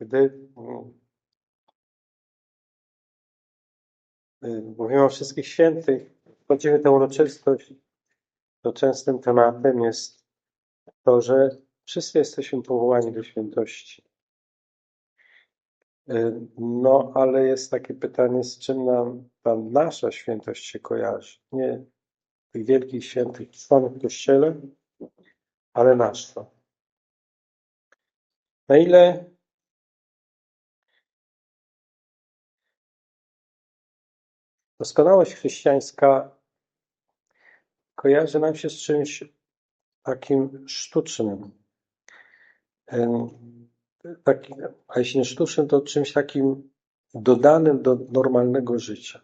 Gdy mm, y, mówimy o wszystkich świętych, wchodzimy tę uroczystość, to częstym tematem jest to, że wszyscy jesteśmy powołani do świętości. Y, No, ale jest takie pytanie, z czym nam ta nasza świętość się kojarzy? Nie tych wielkich świętych członek w Kościele, ale nasza. Na ile doskonałość chrześcijańska kojarzy nam się z czymś takim sztucznym. Taki, a jeśli nie sztucznym, to czymś takim dodanym do normalnego życia.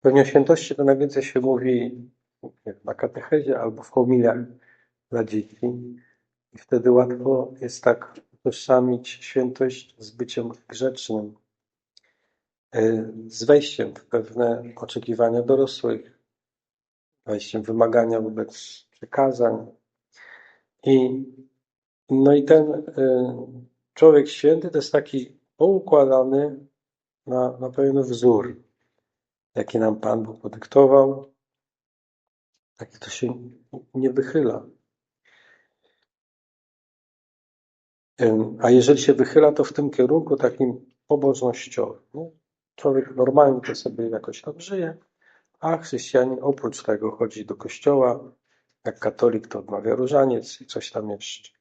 Pewnie o świętości to najwięcej się mówi na katechezie albo w homiliach dla dzieci. I wtedy łatwo jest tak utożsamić świętość z byciem grzecznym, y, z wejściem w pewne oczekiwania dorosłych, wejściem wymagania wobec przykazań. I, no i ten y, człowiek święty to jest taki poukładany na, na pewien wzór, jaki nam Pan Bóg podyktował, taki to się nie wychyla. A jeżeli się wychyla, to w tym kierunku takim pobożnościowym. nie? Człowiek normalnie to sobie jakoś tam żyje, a chrześcijanin oprócz tego chodzi do kościoła, jak katolik to odmawia różaniec i coś tam jeszcze.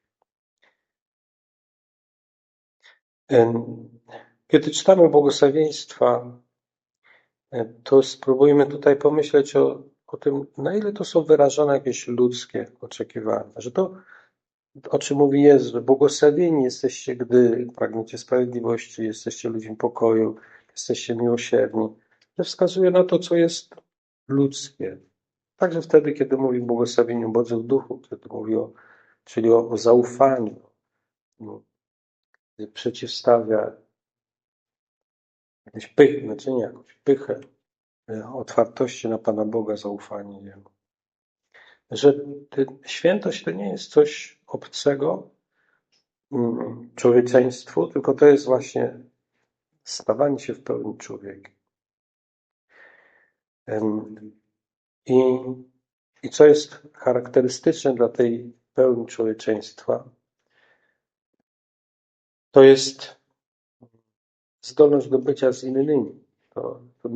Kiedy czytamy błogosławieństwa, y, to spróbujmy tutaj pomyśleć o, o tym, na ile to są wyrażone jakieś ludzkie oczekiwania, że to o czym mówi Jezus, że błogosławieni jesteście, gdy pragniecie sprawiedliwości, jesteście ludźmi pokoju, jesteście miłosierni, że wskazuje na to, co jest ludzkie. Także wtedy, kiedy mówi błogosławieniu Boże w duchu, kiedy mówi o, czyli o, o zaufaniu, no, gdy przeciwstawia jakieś pychy, znaczy nie jakąś pychę, e, otwartości na Pana Boga, zaufanie Jemu. Że świętość to nie jest coś obcego mm, człowieczeństwu, tylko to jest właśnie stawanie się w pełni człowiekiem. Em, I, I co jest charakterystyczne dla tej pełni człowieczeństwa, to jest zdolność do bycia z innymi, to, to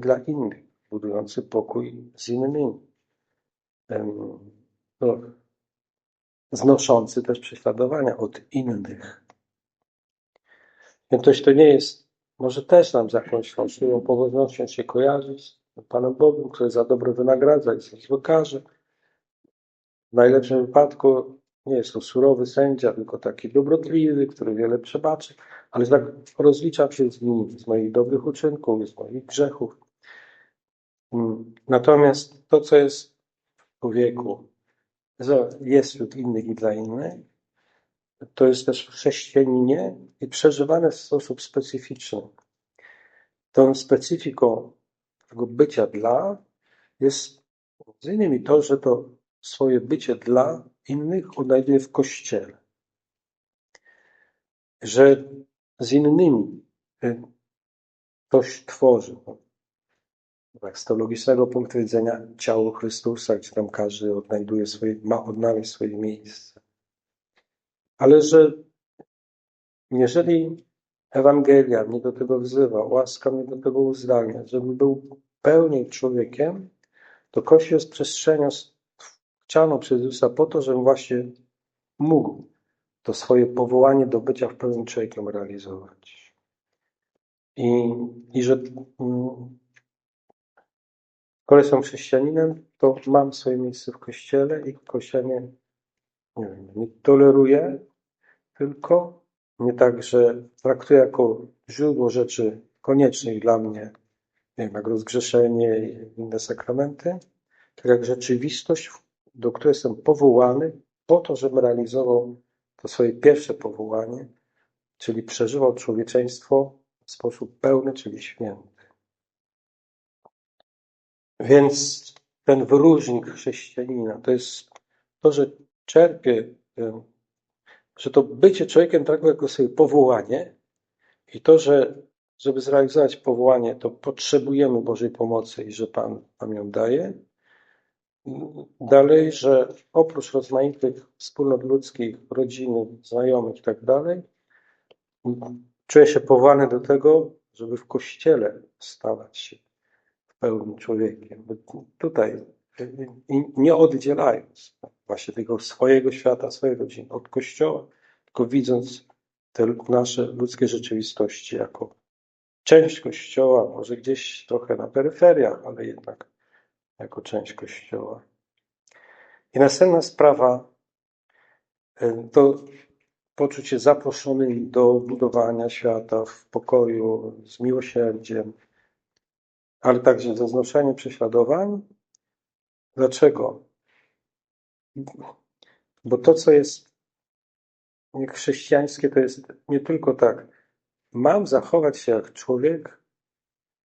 dla innych, budujący pokój z innymi, no, znoszący też prześladowania od innych. Świętość to nie jest, może też nam z jakąś fałszywą pobożnością się kojarzyć z Panem Bogiem, który za dobro wynagradza i za złe karze. W najlepszym wypadku nie jest to surowy sędzia, tylko taki dobrotliwy, który wiele przebaczy, ale tak rozliczam się z nim, z moich dobrych uczynków, z moich grzechów. Natomiast to, co jest w człowieku, że jest wśród innych i dla innych, to jest też w chrześcijaninie i przeżywane w sposób specyficzny. Tą specyfiką tego bycia dla jest między innymi to, że to swoje bycie dla innych odnajduje w Kościele. Że z innymi coś tworzy. Tak, z teologicznego punktu widzenia ciało Chrystusa, gdzie tam każdy odnajduje swoje, ma odnaleźć swoje miejsce. Ale że jeżeli Ewangelia mnie do tego wzywa, łaska mnie do tego uzdalnia, żebym był pełniej człowiekiem, to Kościół jest przestrzenią chcianą przez Jezusa po to, żebym właśnie mógł to swoje powołanie do bycia w pełnym człowiekiem realizować. I, i że mm, skoro jestem chrześcijaninem, to mam swoje miejsce w Kościele i Kościół mnie nie, nie toleruje, tylko nie tak, że traktuje jako źródło rzeczy koniecznych dla mnie, nie wiem, jak rozgrzeszenie i inne sakramenty, tak jak rzeczywistość, do której jestem powołany po to, żebym realizował to swoje pierwsze powołanie, czyli przeżywał człowieczeństwo w sposób pełny, czyli święty. Więc ten wyróżnik chrześcijanina to jest to, że czerpie, em, że to bycie człowiekiem traktuję jako sobie powołanie i to, że żeby zrealizować powołanie, to potrzebujemy Bożej pomocy i że Pan nam ją daje. Dalej, że oprócz rozmaitych wspólnot ludzkich, rodziny, znajomych i tak dalej, czuję się powołany do tego, żeby w Kościele stawać się w pełni człowiekiem. Tutaj nie oddzielając właśnie tego swojego świata, swojej rodziny od Kościoła, tylko widząc te nasze ludzkie rzeczywistości jako część Kościoła, może gdzieś trochę na peryferiach, ale jednak jako część Kościoła. I następna sprawa e, to poczucie zaproszonym do budowania świata w pokoju, z miłosierdziem, ale także ze znoszeniem prześladowań. Dlaczego? Bo to, co jest chrześcijańskie, to jest nie tylko tak, mam zachować się jak człowiek,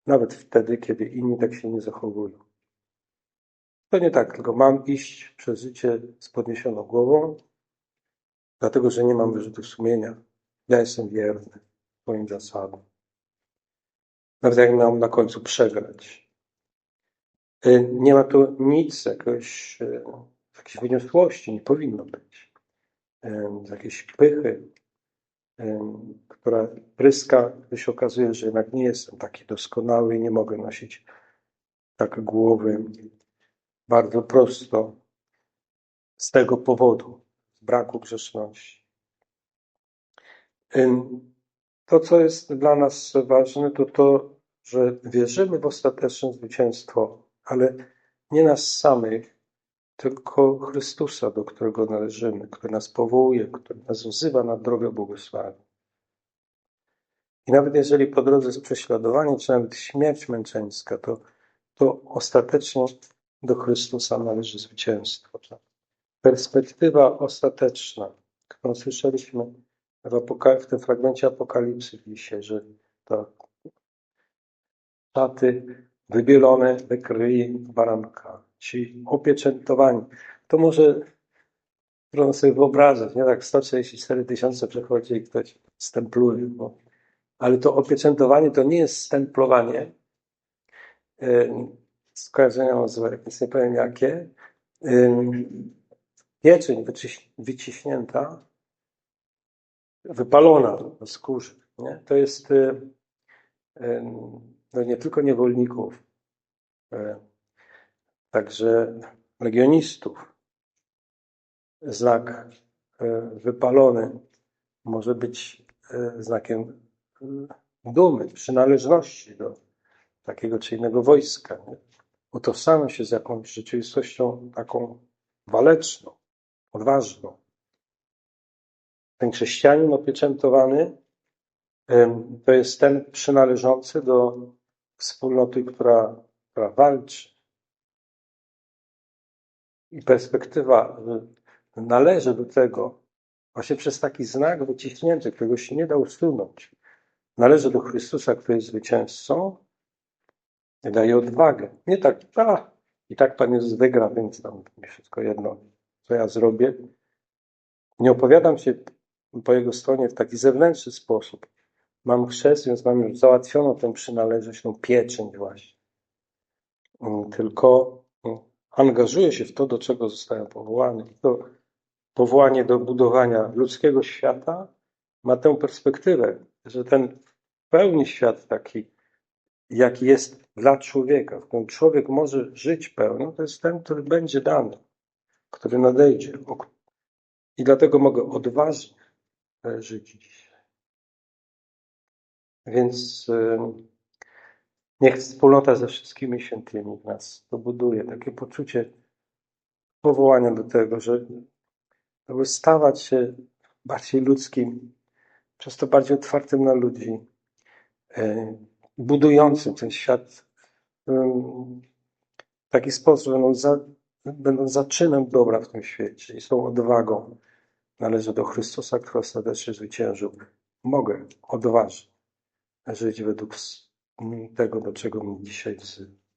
nawet wtedy, kiedy inni tak się nie zachowują. To nie tak, tylko mam iść przez życie z podniesioną głową, dlatego że nie mam wyrzutu sumienia. Ja jestem wierny swoim zasadom. Nawet jak mam na końcu przegrać. Y, nie ma tu nic, jakoś, y, jakiejś wyniosłości, nie powinno być. Y, jakiejś pychy, która pryska, gdy się okazuje, że jednak nie jestem taki doskonały i nie mogę nosić tak głowy bardzo prosto z tego powodu, z braku grzeszności. To, co jest dla nas ważne, to to, że wierzymy w ostateczne zwycięstwo, ale nie nas samych, tylko Chrystusa, do którego należymy, który nas powołuje, który nas wzywa na drogę błogosławienia. I nawet jeżeli po drodze jest prześladowanie, czy nawet śmierć męczeńska, to, to ostatecznie do Chrystusa należy zwycięstwo. Perspektywa ostateczna, którą słyszeliśmy w, tym fragmencie Apokalipsy dzisiaj, że to szaty wybielone we krwi baranka, ci opieczętowani. To może trudno sobie wyobrazić, nie? Tak 144 tysiące przechodzi i ktoś stempluje, bo, ale to opieczętowanie to nie jest stemplowanie, skojarzenia nazwę, jakieś nie powiem jakie, pieczeń wyciśnięta, wypalona do skórzy. Nie? To jest no nie tylko niewolników, także legionistów. Znak wypalony może być znakiem dumy, przynależności do takiego czy innego wojska. Nie? utożsamia się z jakąś rzeczywistością taką waleczną, odważną. Ten chrześcijanin opieczętowany to jest ten przynależący do wspólnoty, która, która walczy. I perspektywa należy do tego właśnie przez taki znak wyciśnięty, którego się nie da usunąć. Należy do Chrystusa, który jest zwycięzcą, daje odwagę. Nie tak, a, i tak Pan Jezus wygra, więc tam mi wszystko jedno, co ja zrobię. Nie opowiadam się po Jego stronie w taki zewnętrzny sposób. Mam chrzest, więc mam już załatwioną tę przynależność, tą pieczęć właśnie. Mm, tylko mm, angażuję się w to, do czego zostałem powołany. To powołanie do budowania ludzkiego świata ma tę perspektywę, że ten pełny świat taki jaki jest dla człowieka, w którym człowiek może żyć pełno, to jest ten, który będzie dany, który nadejdzie. I dlatego mogę odważnie żyć dzisiaj. Więc niech wspólnota ze wszystkimi świętymi w nas to buduje takie poczucie powołania do tego, że aby stawać się bardziej ludzkim, przez to bardziej otwartym na ludzi, budującym ten świat w taki sposób, będą, za, będą zaczynem dobra w tym świecie i są odwagą. Należy do Chrystusa, który ostatecznie zwyciężył. Mogę odważnie żyć według tego, do czego mnie dzisiaj wzywa.